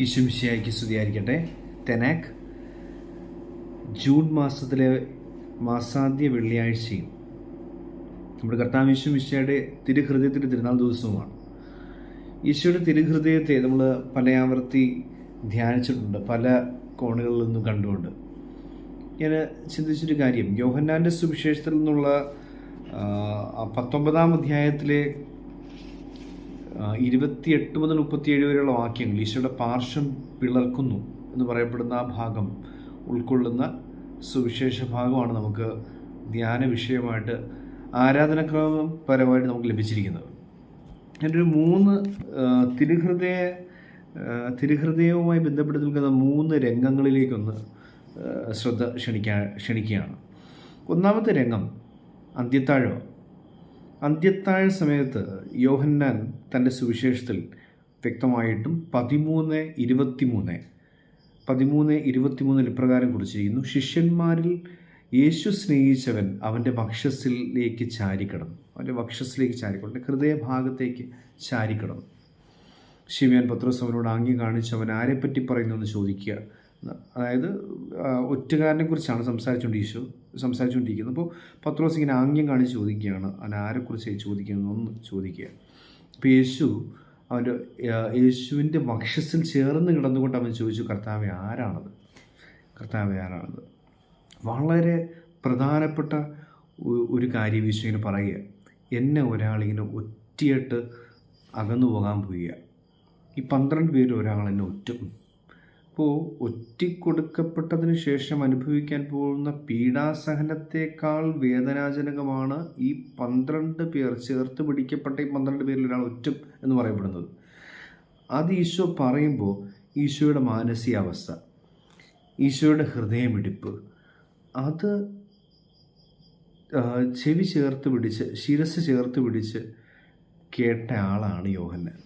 ഈശുമിശിയായിക്ക് സ്തുതിയായിരിക്കട്ടെ. തെനാക്ക് ജൂൺ മാസത്തിലെ മാസാദ്യ വെള്ളിയാഴ്ചയും നമ്മുടെ കർത്താവ് ഈശോ മിശിയുടെ തിരുഹൃദയത്തിന്റെ തിരുനാൾ ദിവസവുമാണ്. ഈശോയുടെ തിരുഹൃദയത്തെ നമ്മൾ പലയാവർത്തി ധ്യാനിച്ചിട്ടുണ്ട് പല കോണുകളിൽ നിന്നും കണ്ടുകൊണ്ട്. ഞാൻ ചിന്തിച്ചൊരു കാര്യം യോഹന്നാന്റെ സുവിശേഷത്തിൽ നിന്നുള്ള പത്തൊമ്പതാം അധ്യായത്തിലെ ഇരുപത്തിയെട്ട് മുതൽ മുപ്പത്തിയേഴ് വരെയുള്ള വാക്യങ്ങൾ ഈശോയുടെ പാർശ്വം പിളർക്കുന്നു എന്ന് പറയപ്പെടുന്ന ആ ഭാഗം ഉൾക്കൊള്ളുന്ന സുവിശേഷ ഭാഗമാണ് നമുക്ക് ധ്യാന വിഷയമായിട്ട് ആരാധനക്രമം പരമായിട്ട് നമുക്ക് ലഭിച്ചിരിക്കുന്നത്. എന്റെ മൂന്ന് തിരുഹൃദയ തിരുഹൃദയവുമായി ബന്ധപ്പെട്ട് നിൽക്കുന്ന മൂന്ന് രംഗങ്ങളിലേക്കൊന്ന് ശ്രദ്ധ ക്ഷണിക്കാൻ ക്ഷണിക്കുകയാണ്. ഒന്നാമത്തെ രംഗം അന്ത്യത്താഴം. അന്ത്യത്താഴ സമയത്ത് യോഹന്നാൻ തന്റെ സുവിശേഷത്തിൽ വ്യക്തമായിട്ടും പതിമൂന്ന് ഇരുപത്തിമൂന്ന് പതിമൂന്ന് ഇരുപത്തിമൂന്നിൽ ഇപ്രകാരം കുറിച്ചിരിക്കുന്നു. ശിഷ്യന്മാരിൽ യേശു സ്നേഹിച്ചവൻ അവന്റെ വക്ഷസ്സിലേക്ക് ചാരിക്കണം അവന്റെ വക്ഷസ്സിലേക്ക് അവന്റെ ഹൃദയഭാഗത്തേക്ക് ചാരിക്കണം ശിവ്യാൻ പത്രോസ് അവനോട് ആംഗ്യം കാണിച്ച് അവൻ ആരെപ്പറ്റി പറയുന്നു? എന്ന് ചോദിക്കുക. അതായത് ഒറ്റുകാരനെ കുറിച്ചാണ് സംസാരിച്ചുകൊണ്ട് ഈശോ സംസാരിച്ചുകൊണ്ടിരിക്കുന്നത് അപ്പോൾ പത്രോസ് ഇങ്ങനെ ആംഗ്യം കാണിച്ച് ചോദിക്കുകയാണ്. അവൻ ആരെക്കുറിച്ച് ചോദിക്കുന്നത് ഒന്ന് ചോദിക്കുക. അപ്പോൾ യേശു അവന്റെ യേശുവിന്റെ വക്ഷസിൽ ചേർന്ന് കിടന്നുകൊണ്ട് അവൻ ചോദിച്ചു കർത്താവ് ആരാണത്? കർത്താവ് ആരാണത്? വളരെ പ്രധാനപ്പെട്ട ഒരു കാര്യം ഈശോ ഇങ്ങനെ പറയുക. എന്നെ ഒരാളിങ്ങനെ ഒറ്റയായിട്ട് അകന്നു പോകാൻ പോവുക ഈ പന്ത്രണ്ട് പേര് ഒരാൾ എന്നെ ഒറ്റും. അപ്പോൾ ഒറ്റിക്കൊടുക്കപ്പെട്ടതിന് ശേഷം അനുഭവിക്കാൻ പോകുന്ന പീഡാസഹനത്തെക്കാൾ വേദനാജനകമാണ് ഈ പന്ത്രണ്ട് പേർ ചേർത്ത് പിടിക്കപ്പെട്ട ഈ പന്ത്രണ്ട് പേരിൽ ഒരാൾ ഒറ്റ എന്ന് പറയപ്പെടുന്നത്. അത് ഈശോ പറയുമ്പോൾ ഈശോയുടെ മാനസികാവസ്ഥ ഈശോയുടെ ഹൃദയമിടിപ്പ് അത് ചെവി ചേർത്ത് പിടിച്ച് ശിരസ് ചേർത്ത് പിടിച്ച് കേട്ട ആളാണ് യോഹന്നാൻ.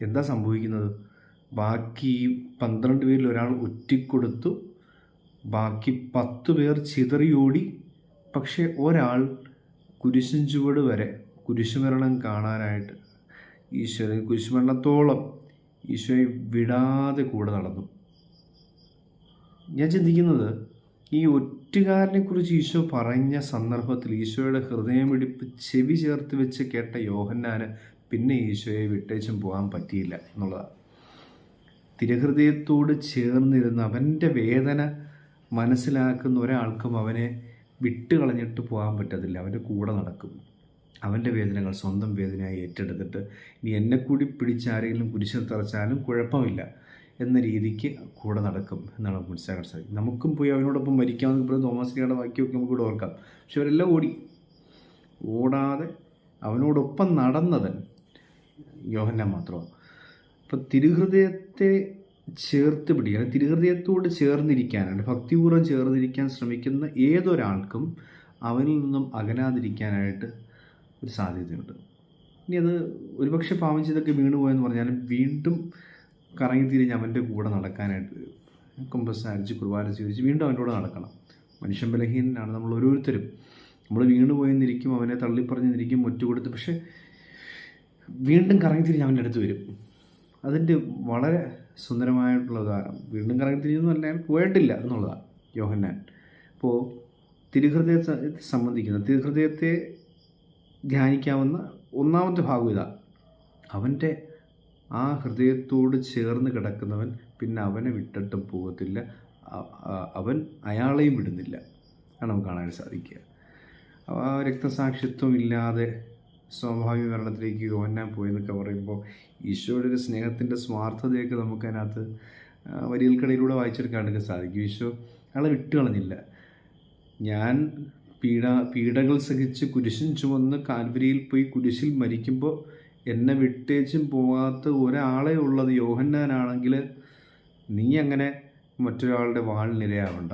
എന്താ സംഭവിക്കുന്നത്? ബാക്കി പന്ത്രണ്ട് പേരിൽ ഒരാൾ ഒറ്റിക്കൊടുത്തു. ബാക്കി പത്ത് പേർ ചിതറിയോടി. പക്ഷേ ഒരാൾ കുരിശിൻ ചുവട് വരെ കുരിശുമരണം കാണാനായിട്ട് ഈശോയെ കുരിശുമരണത്തോളം ഈശോയെ വിടാതെ കൂടെ നടന്നു. ഞാൻ ചിന്തിക്കുന്നത് ഈ ഒറ്റുകാരനെക്കുറിച്ച് ഈശോ പറഞ്ഞ സന്ദർഭത്തിൽ ഈശോയുടെ ഹൃദയമിടിപ്പ് ചെവി ചേർത്ത് വെച്ച് കേട്ട യോഹന്നാന് പിന്നെ ഈശോയെ വിട്ടേച്ചും പോകാൻ പറ്റിയില്ല എന്നുള്ളതാണ്. തിരഹൃദയത്തോട് ചേർന്നിരുന്ന് അവന്റെ വേദന മനസ്സിലാക്കുന്ന ഒരാൾക്കും അവനെ വിട്ട് കളഞ്ഞിട്ട് പോകാൻ പറ്റത്തില്ല. അവന്റെ കൂടെ നടക്കും. അവന്റെ വേദനകൾ സ്വന്തം വേദനയായി ഏറ്റെടുത്തിട്ട് ഇനി എന്നെ കൂടി പിടിച്ചാരെങ്കിലും കുരിശിൽ തറച്ചാലും കുഴപ്പമില്ല എന്ന രീതിക്ക് കൂടെ നടക്കും എന്നാണ് മനസ്സിലാക്കാൻ സാധിക്കും നമുക്കും പോയി അവനോടൊപ്പം മരിക്കാമെന്ന് ഇപ്പോൾ തോമസിനിയുടെ വാക്യമൊക്കെ നമുക്ക് ഇവിടെ ഓർക്കാം. പക്ഷെ അവരെല്ലാം ഓടി. ഓടാതെ അവനോടൊപ്പം നടന്നതൻ യോഹന്നാൻ മാത്രമാണ്. അപ്പം തിരുഹൃദയത്തെ ചേർത്ത് പിടിക്കാൻ തിരുഹൃദയത്തോട് ചേർന്നിരിക്കാനാണ് ഭക്തിപൂർവം ചേർന്നിരിക്കാൻ ശ്രമിക്കുന്ന ഏതൊരാൾക്കും അവനിൽ നിന്നും അകലാതിരിക്കാനായിട്ട് ഒരു സാധ്യതയുണ്ട്. ഇനി അത് ഒരുപക്ഷെ പാവം ചെയ്തൊക്കെ വീണ് പോയെന്ന് പറഞ്ഞാലും വീണ്ടും കറങ്ങി തിരിഞ്ഞ് അവന്റെ കൂടെ നടക്കാനായിട്ട് വരും. കുർബാന സ്വീകരിച്ച് വീണ്ടും അവന്റെ കൂടെ നടക്കണം. മനുഷ്യൻ ബലഹീനനാണ് നമ്മൾ ഓരോരുത്തരും. നമ്മൾ വീണു പോയെന്നിരിക്കും അവനെ തള്ളിപ്പറഞ്ഞെന്നിരിക്കും ഒറ്റ കൊടുത്ത് പക്ഷേ വീണ്ടും കറങ്ങി തിരിഞ്ഞ് അവന്റെ അടുത്ത് വരും. അതിന്റെ വളരെ സുന്ദരമായിട്ടുള്ള ഉദാഹരണം വീണ്ടും കറങ്ങി തിരിഞ്ഞു അയാൾ പോയിട്ടില്ല എന്നുള്ളതാണ് യോഹന്നാൻ. അപ്പോൾ തിരുഹൃദയത്തെ സംബന്ധിക്കുന്ന തിരുഹൃദയത്തെ ധ്യാനിക്കാവുന്ന ഒന്നാമത്തെ ഭാഗം ഇതാണ് അവന്റെ ആ ഹൃദയത്തോട് ചേർന്ന് കിടക്കുന്നവൻ പിന്നെ അവനെ വിട്ടിട്ടും പോകത്തില്ല. അവൻ അയാളെയും വിടുന്നില്ല. ആണ് നമുക്ക് കാണാൻ സാധിക്കുക. ആ രക്തസാക്ഷിത്വം ഇല്ലാതെ സ്വാഭാവിക മരണത്തിലേക്ക് യോഹന്നാൻ പോയെന്നൊക്കെ പറയുമ്പോൾ ഈശോയുടെ ഒരു സ്നേഹത്തിന്റെ സ്വാർത്ഥതയൊക്കെ നമുക്ക് അതിനകത്ത് ആ, വരികൾക്കിടയിലൂടെ വായിച്ചെടുക്കാനൊക്കെ സാധിക്കും. ഈശോ അയാളെ വിട്ട് കളഞ്ഞില്ല ഞാൻ പീഡ പീഡകൾ സഹിച്ച് കുരിശും ചുമന്ന് കാൽവരിയിൽ പോയി കുരിശിൽ മരിക്കുമ്പോൾ എന്നെ വിട്ടേച്ചും പോകാത്ത ഒരാളെ ഉള്ളത് യോഹന്നാനാണെങ്കിൽ നീ അങ്ങനെ മറ്റൊരാളുടെ വാളിനിരയാവണ്ട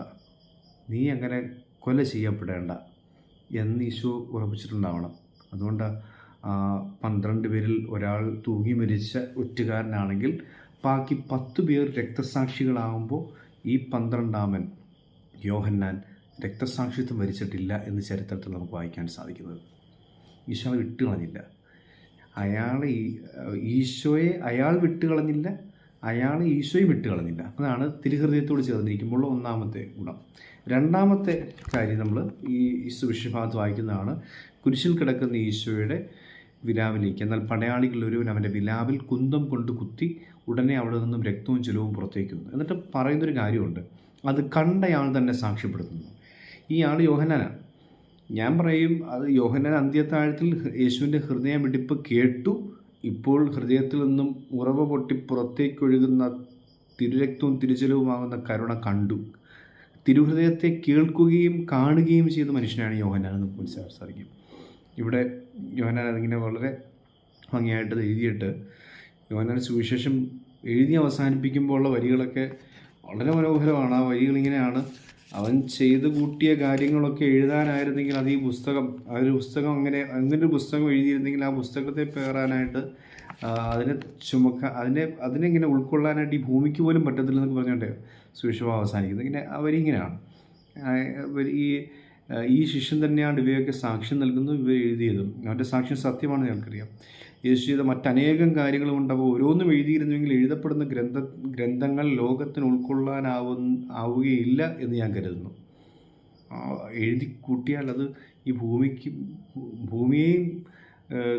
നീ അങ്ങനെ കൊല ചെയ്യപ്പെടേണ്ട എന്ന് ഈശോ ഉറപ്പിച്ചിട്ടുണ്ടാവണം. അതുകൊണ്ട് പന്ത്രണ്ട് പേരിൽ ഒരാൾ തൂങ്ങി മരിച്ച ഒറ്റുകാരനാണെങ്കിൽ ബാക്കി പത്ത് പേർ രക്തസാക്ഷികളാകുമ്പോൾ ഈ പന്ത്രണ്ടാമൻ യോഹന്നാൻ രക്തസാക്ഷിത്വം വരിച്ചിട്ടില്ല എന്ന് ചരിത്രത്തിൽ നമുക്ക് വായിക്കാൻ സാധിക്കുന്നത്. ഈശോ വിട്ടുകളഞ്ഞില്ല അയാൾ ഈശോയെ അയാൾ വിട്ടുകളഞ്ഞില്ല അയാൾ ഈശോയെ വിട്ടുകളഞ്ഞില്ല അതാണ് തിരുഹൃദയത്തോട് ചേർന്നിരിക്കുമ്പോൾ ഒന്നാമത്തെ ഗുണം. രണ്ടാമത്തെ കാര്യം നമ്മൾ ഈ സുവിശ്വഭാഗത്ത് വായിക്കുന്നതാണ് കുരിശിൽ കിടക്കുന്ന ഈശോയുടെ വിലാവിലേക്ക് എന്നാൽ പടയാളികൾ ഒരുവൻ അവന്റെ വിലാവിൽ കുന്തം കൊണ്ട് കുത്തി ഉടനെ അവിടെ നിന്നും രക്തവും ചിലവും പുറത്തേക്ക് വന്നു. എന്നിട്ട് പറയുന്നൊരു കാര്യമുണ്ട്. അത് കണ്ടയാൾ തന്നെ സാക്ഷ്യപ്പെടുത്തുന്നു. ഈ ആൾ യോഹനാനാണ് ഞാൻ പറയും അത് യോഹനാൻ അന്ത്യത്താഴത്തിൽ യേശുവിന്റെ ഹൃദയമിടിപ്പ് കേട്ടു. ഇപ്പോൾ ഹൃദയത്തിൽ നിന്നും ഉറവ പൊട്ടി പുറത്തേക്കൊഴുകുന്ന തിരുരക്തവും തിരുജലവുമാകുന്ന കരുണ കണ്ടു. തിരുഹൃദയത്തെ കേൾക്കുകയും കാണുകയും ചെയ്ത മനുഷ്യനാണ് യോഹനാൻ എന്ന് മനസ്സിലാക്കാൻ സാധിക്കും. ഇവിടെ യോഹനാൻ അതിങ്ങനെ വളരെ ഭംഗിയായിട്ട് എഴുതിയിട്ട് യോഹനാൻ സുവിശേഷം എഴുതി അവസാനിപ്പിക്കുമ്പോൾ ഉള്ള വരികളൊക്കെ വളരെ മനോഹരമാണ്. ആ വരികളിങ്ങനെയാണ് അവൻ ചെയ്തു കൂട്ടിയ കാര്യങ്ങളൊക്കെ എഴുതാനായിരുന്നെങ്കിൽ അത് ഈ പുസ്തകം ആ ഒരു പുസ്തകം അങ്ങനെ അങ്ങനെ ഒരു പുസ്തകം എഴുതിയിരുന്നെങ്കിൽ ആ പുസ്തകത്തെ പേറാനായിട്ട് അതിനെ ചുമക്ക അതിനെ അതിനെങ്ങനെ ഉൾക്കൊള്ളാനായിട്ട് ഈ ഭൂമിക്ക് പോലും പറ്റത്തില്ലെന്നൊക്കെ പറഞ്ഞോട്ടെ സുവിശേഷം അവസാനിക്കുന്നത് ഇങ്ങനെ അവരിങ്ങനെയാണ് ഈ ഈ ശിഷ്യൻ തന്നെയാണ് ഇവയൊക്കെ സാക്ഷ്യം നൽകുന്നു ഇവർ എഴുതിയതും. അവന്റെ സാക്ഷ്യം സത്യമാണെന്ന് ഞങ്ങൾക്കറിയാം. യേശു ചെയ്ത മറ്റനേകം കാര്യങ്ങളും ഉണ്ട് അപ്പോൾ ഓരോന്നും എഴുതിയിരുന്നുവെങ്കിൽ എഴുതപ്പെടുന്ന ഗ്രന്ഥ ഗ്രന്ഥങ്ങൾ ലോകത്തിന് ഉൾക്കൊള്ളാനാവു ആവുകയില്ല എന്ന് ഞാൻ കരുതുന്നു. എഴുതി കൂട്ടിയാൽ അത് ഈ ഭൂമിക്ക് ഭൂമിയെയും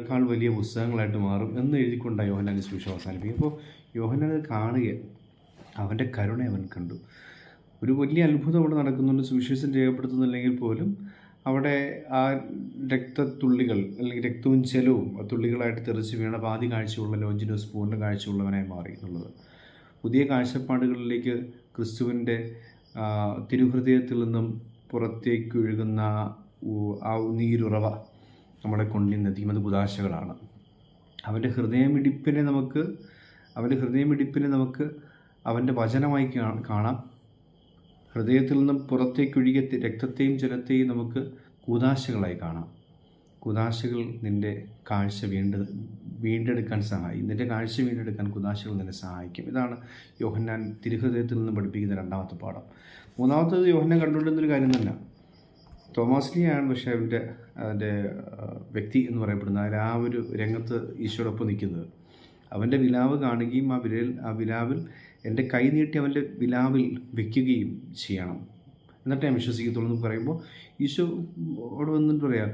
കാൾ വലിയ പുസ്തകങ്ങളായിട്ട് മാറും എന്ന് എഴുതിക്കൊണ്ടാണ് യോഹനാൻ സുവിശേഷം അവസാനിപ്പിക്കും അപ്പോൾ യോഹനാൻ അത് കാണുക അവന്റെ കരുണ അവൻ കണ്ടു. ഒരു വലിയ അത്ഭുതം അവിടെ നടക്കുന്നുണ്ട്. സുവിശേഷം രേഖപ്പെടുത്തുന്നില്ലെങ്കിൽ പോലും അവിടെ ആ രക്തത്തുള്ളികൾ അല്ലെങ്കിൽ രക്തവും ജലവും തുള്ളികളായിട്ട് തെറിച്ച് വീണ പാതി കാഴ്ചയുള്ള ലോഞ്ചിനോസ് പൂർണ കാഴ്ചയുള്ളവനായി മാറി എന്നുള്ളത്. പുതിയ കാഴ്ചപ്പാടുകളിലേക്ക് ക്രിസ്തുവിന്റെ തിരുഹൃദയത്തിൽ നിന്നും പുറത്തേക്ക് ഒഴുകുന്ന ആ നീരുറവ നമ്മളെ കൊണ്ടുവന്നെത്തിക്കും അത് കുതാശകളാണ് അവന്റെ ഹൃദയമിടിപ്പിനെ നമുക്ക് അവന്റെ ഹൃദയമിടിപ്പിനെ നമുക്ക് അവന്റെ വചനമായി കാണാം. ഹൃദയത്തിൽ നിന്നും പുറത്തേക്കൊഴുകിയ രക്തത്തെയും ജലത്തെയും നമുക്ക് കൂതാശകളായി കാണാം. കുതാശകൾ നിന്റെ കാഴ്ച വീണ്ട വീണ്ടെടുക്കാൻ സഹായിക്കും നിന്റെ കാഴ്ച വീണ്ടെടുക്കാൻ കുതാശകൾ നിന്നെ സഹായിക്കും. ഇതാണ് യോഹന്നാൻ തിരുഹൃദയത്തിൽ നിന്ന് പഠിപ്പിക്കുന്ന രണ്ടാമത്തെ പാഠം. മൂന്നാമത്തത് യോഹന്നാൻ കണ്ടുകൊണ്ടിരുന്നൊരു കാര്യം തന്നെ. തോമാസ്ലിയാണ് പക്ഷേ അവന്റെ അതിന്റെ വ്യക്തി എന്ന് പറയപ്പെടുന്നത്. അതിൽ ആ ഒരു രംഗത്ത് ഈശോടൊപ്പം നിൽക്കുന്നത്. അവന്റെ വിലാവ് കാണുകയും ആ വിരൽ ആ വിലാവിൽ എന്റെ കൈ നീട്ടി അവന്റെ വിലാവിൽ വെക്കുകയും ചെയ്യണം. എന്നിട്ട് ഞാൻ വിശ്വസിക്കത്തുള്ളൂ എന്ന് പറയുമ്പോൾ ഈശോ അവിടെ വന്നിട്ട് പറയാം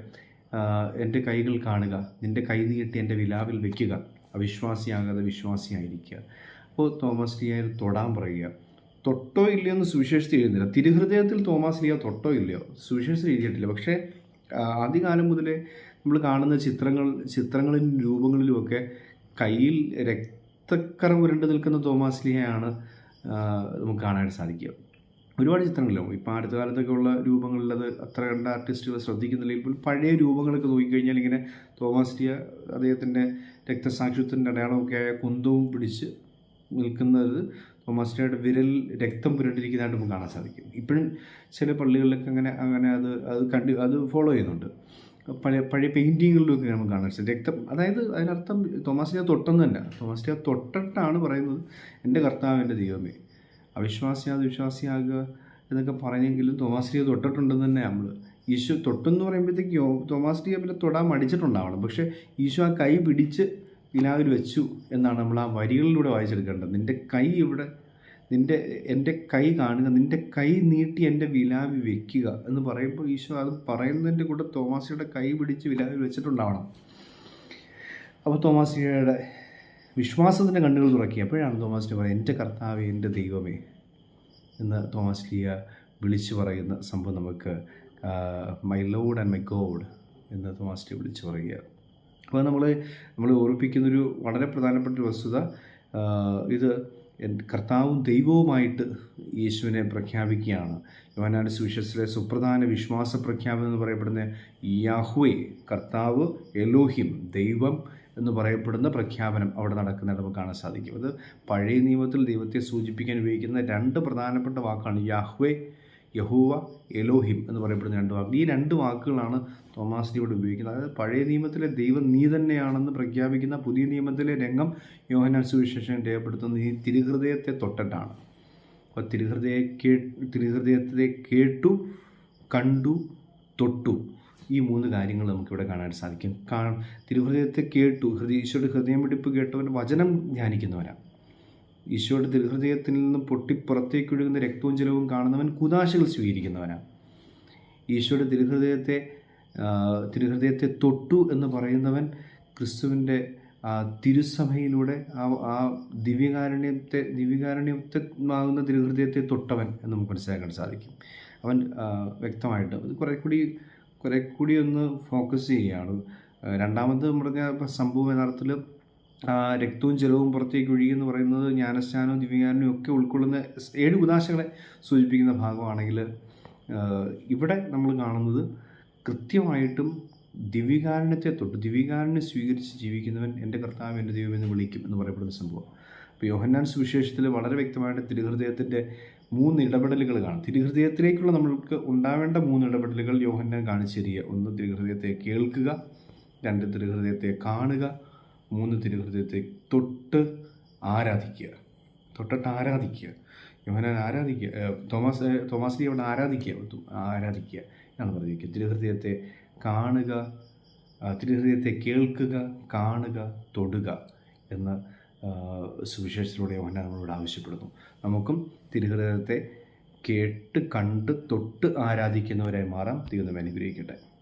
എന്റെ കൈകൾ കാണുക നിന്റെ കൈ നീട്ടി എന്റെ വിലാവിൽ വെക്കുക അവിശ്വാസിയാകാതെ വിശ്വാസിയായിരിക്കുക. അപ്പോൾ തോമസ് ലിയ തൊടാൻ പറയുക. തൊട്ടോ ഇല്ലയോ എന്ന് സുവിശേഷത്തിൽ എഴുതുന്നില്ല. തിരുഹൃദയത്തിൽ തോമസ് ലിയ തൊട്ടോ ഇല്ലയോ? സുവിശേഷത്തിൽ എഴുതിയിട്ടില്ല. പക്ഷേ ആദ്യകാലം മുതലേ നമ്മൾ കാണുന്ന ചിത്രങ്ങൾ ചിത്രങ്ങളിലും രൂപങ്ങളിലുമൊക്കെ കയ്യിൽ രക്തക്കറ ഉരുണ്ട് നിൽക്കുന്ന തോമാസ് ലിയയാണ് നമുക്ക് കാണാനായിട്ട് സാധിക്കുക. ഒരുപാട് ചിത്രങ്ങളിലും ഇപ്പം അടുത്ത കാലത്തൊക്കെ ഉള്ള രൂപങ്ങളിൽ അത് അത്ര കണ്ട ആർട്ടിസ്റ്റുകൾ ശ്രദ്ധിക്കുന്നില്ലെങ്കിൽ പോലും പഴയ രൂപങ്ങളൊക്കെ നോക്കിക്കഴിഞ്ഞാൽ ഇങ്ങനെ തോമസ് ലിയ അദ്ദേഹത്തിന്റെ രക്തസാക്ഷിത്വത്തിന്റെ അടയാളമൊക്കെ ആയ കുന്തവും പിടിച്ച് നിൽക്കുന്നത് തോമസ് ലിയയുടെ വിരൽ രക്തം പുരണ്ടിരിക്കുന്നതായിട്ട് നമുക്ക് കാണാൻ സാധിക്കും. ഇപ്പോഴും ചില പള്ളികളിലൊക്കെ അങ്ങനെ അങ്ങനെ അത് അത് കണ്ട് അത് ഫോളോ ചെയ്യുന്നുണ്ട്. പഴയ പഴയ പെയിന്റിങ്ങുകളിലൊക്കെ നമുക്ക് കാണാൻ സാധിക്കും. രക്തം അതായത് അതിനർത്ഥം തോമസ് ലിയ തൊട്ടെന്ന് തന്നെ. തോമസ് ലിയ തൊട്ടിട്ടാണ് പറയുന്നത് എന്റെ കർത്താവ് എന്റെ ദൈവമേ. അവിശ്വാസിയാത് വിശ്വാസിയാകുക എന്നൊക്കെ പറഞ്ഞെങ്കിലും തോമാസ് ലിയ തൊട്ടിട്ടുണ്ടെന്ന് തന്നെ നമ്മൾ ഈശോ തൊട്ടെന്ന് പറയുമ്പോഴത്തേക്ക് യോ- തോമാസ് ലിയ പിന്നെ തൊടാൻ മടിച്ചിട്ടുണ്ടാവണം. പക്ഷേ ഈശോ ആ കൈ പിടിച്ച് വിലാവിൽ വെച്ചു എന്നാണ് നമ്മൾ ആ വരികളിലൂടെ വായിച്ചെടുക്കേണ്ടത്. നിന്റെ കൈ ഇവിടെ നിന്റെ എന്റെ കൈ കാണുക നിന്റെ കൈ നീട്ടി എന്റെ വിലാവി വെക്കുക എന്ന് പറയുമ്പോൾ ഈശോ അത് പറയുന്നതിന്റെ കൂടെ തോമാസിയുടെ കൈ പിടിച്ച് വിലാവി വെച്ചിട്ടുണ്ടാവണം. അപ്പോൾ തോമാസിയുടെ വിശ്വാസത്തിന്റെ കണ്ണുകൾ തുറക്കി. അപ്പോഴാണ് തോമാസ് ലിയ പറയുന്നത് എന്റെ കർത്താവ് എന്റെ ദൈവമേ എന്ന് തോമസ് ലിയ വിളിച്ചു പറയുന്ന സംഭവം നമുക്ക് my lord and my god എന്ന് തോമസ് ലിയ വിളിച്ചു പറയുക. അപ്പോൾ നമ്മൾ നമ്മൾ ഓർപ്പിക്കുന്നൊരു വളരെ പ്രധാനപ്പെട്ട ഒരു വസ്തുത ഇത് കർത്താവും ദൈവവുമായിട്ട് യേശുവിനെ പ്രഖ്യാപിക്കുകയാണ്. യോഹനാന സുവിശേഷത്തിലെ സുപ്രധാന വിശ്വാസ പ്രഖ്യാപനം എന്ന് പറയപ്പെടുന്ന യാഹ്വേ കർത്താവ് എലോഹിം ദൈവം എന്ന് പറയപ്പെടുന്ന പ്രഖ്യാപനം അവിടെ നടക്കുന്നതായിട്ട് നമുക്ക് കാണാൻ സാധിക്കും. അത് പഴയ നിയമത്തിൽ ദൈവത്തെ സൂചിപ്പിക്കാൻ ഉപയോഗിക്കുന്ന രണ്ട് പ്രധാനപ്പെട്ട വാക്കാണ് യാഹ്വേ യഹൂവ എലോഹിം എന്ന് പറയപ്പെടുന്ന രണ്ട് വാക്കുകൾ ഈ രണ്ട് വാക്കുകളാണ് തോമാസ് ഇവിടെ ഉപയോഗിക്കുന്നത്. അതായത് പഴയ നിയമത്തിലെ ദൈവം നീ തന്നെയാണെന്ന് പ്രഖ്യാപിക്കുന്ന പുതിയ നിയമത്തിലെ രംഗം യോഹനാൻ സുവിശേഷം രേഖപ്പെടുത്തുന്നത് ഈ തിരുഹൃദയത്തെ തൊട്ടിട്ടാണ്. അപ്പോൾ തിരുഹൃദയ കേ തിരുഹൃദയത്തെ കേട്ടു കണ്ടു തൊട്ടു. ഈ മൂന്ന് കാര്യങ്ങൾ നമുക്കിവിടെ കാണാൻ സാധിക്കും. കാ തിരുഹൃദയത്തെ കേട്ടു ഹൃദയ ഈശോയുടെ ഹൃദയം പിടിപ്പ് കേട്ടവൻ വചനം ധ്യാനിക്കുന്നവരാണ്. ഈശോയുടെ തിരുഹൃദയത്തിൽ നിന്ന് പൊട്ടിപ്പുറത്തേക്കൊഴുകുന്ന രക്തവും ജലവും കാണുന്നവൻ കുതാശകൾ സ്വീകരിക്കുന്നവനാണ് ഈശോയുടെ തിരുഹൃദയത്തെ ആ, തിരുഹൃദയത്തെ തൊട്ടു എന്ന് പറയുന്നവൻ ക്രിസ്തുവിന്റെ ആ, തിരുസഭയിലൂടെ ആ ആ ദിവ്യകാരുണ്യത്തെ ദിവ്യകാരുണ്യമാകുന്ന തിരുഹൃദയത്തെ തൊട്ടവൻ എന്ന് നമുക്ക് മനസ്സിലാക്കാൻ സാധിക്കും. അവൻ വ്യക്തമായിട്ട് അത് കുറെ കൂടി കുറെ കൂടി ഒന്ന് ഫോക്കസ് ചെയ്യുകയാണ്. രണ്ടാമത് പറഞ്ഞ സംഭവം യഥാർത്ഥത്തിൽ രക്തവും ജലവും പുറത്തേക്ക് ഒഴുകിയെന്ന് പറയുന്നത് ജ്ഞാനസ്നാനവും ദിവ്യജ്ഞാനവും ഒക്കെ ഉൾക്കൊള്ളുന്ന ഏഴ് ഉദാശകളെ സൂചിപ്പിക്കുന്ന ഭാഗമാണെങ്കിൽ ഇവിടെ നമ്മൾ കാണുന്നത് കൃത്യമായിട്ടും ദിവ്യകാരണത്തെ തൊട്ട് ദിവ്യകാരനെ സ്വീകരിച്ച് ജീവിക്കുന്നവൻ എന്റെ കർത്താവ് എന്റെ ദൈവം എന്ന് വിളിക്കും എന്ന് പറയപ്പെടുന്ന സംഭവം. അപ്പോൾ യോഹന്നാൻ സുവിശേഷത്തിൽ വളരെ വ്യക്തമായിട്ട് തിരുഹൃദയത്തിന്റെ മൂന്ന് ഇടപെടലുകൾ കാണും. തിരുഹൃദയത്തിലേക്കുള്ള നമ്മൾക്ക് ഉണ്ടാവേണ്ട മൂന്ന് ഇടപെടലുകൾ യോഹന്നാൻ കാണിച്ചു തരിക. ഒന്ന് തിരുഹൃദയത്തെ കേൾക്കുക രണ്ട് തിരുഹൃദയത്തെ കാണുക മൂന്ന് തിരുഹൃദയത്തെ തൊട്ട് ആരാധിക്കുക. തൊട്ടിട്ട് ആരാധിക്കുക. യോഹനാൻ ആരാധിക്കുക തോമസ് ഏഹ് തോമസ് അവിടെ ആരാധിക്കുക ആരാധിക്കുക എന്നാണ് പറഞ്ഞിരിക്കുക തിരുഹൃദയത്തെ കാണുക തിരുഹൃദയത്തെ കേൾക്കുക കാണുക തൊടുക എന്ന് സുവിശേഷത്തിലൂടെ യോഹന നമ്മളോട് ആവശ്യപ്പെടുന്നു. നമുക്കും തിരുഹൃദയത്തെ കേട്ട് കണ്ട് തൊട്ട് ആരാധിക്കുന്നവരായി മാറാം. നമ്മെ അനുഗ്രഹിക്കട്ടെ.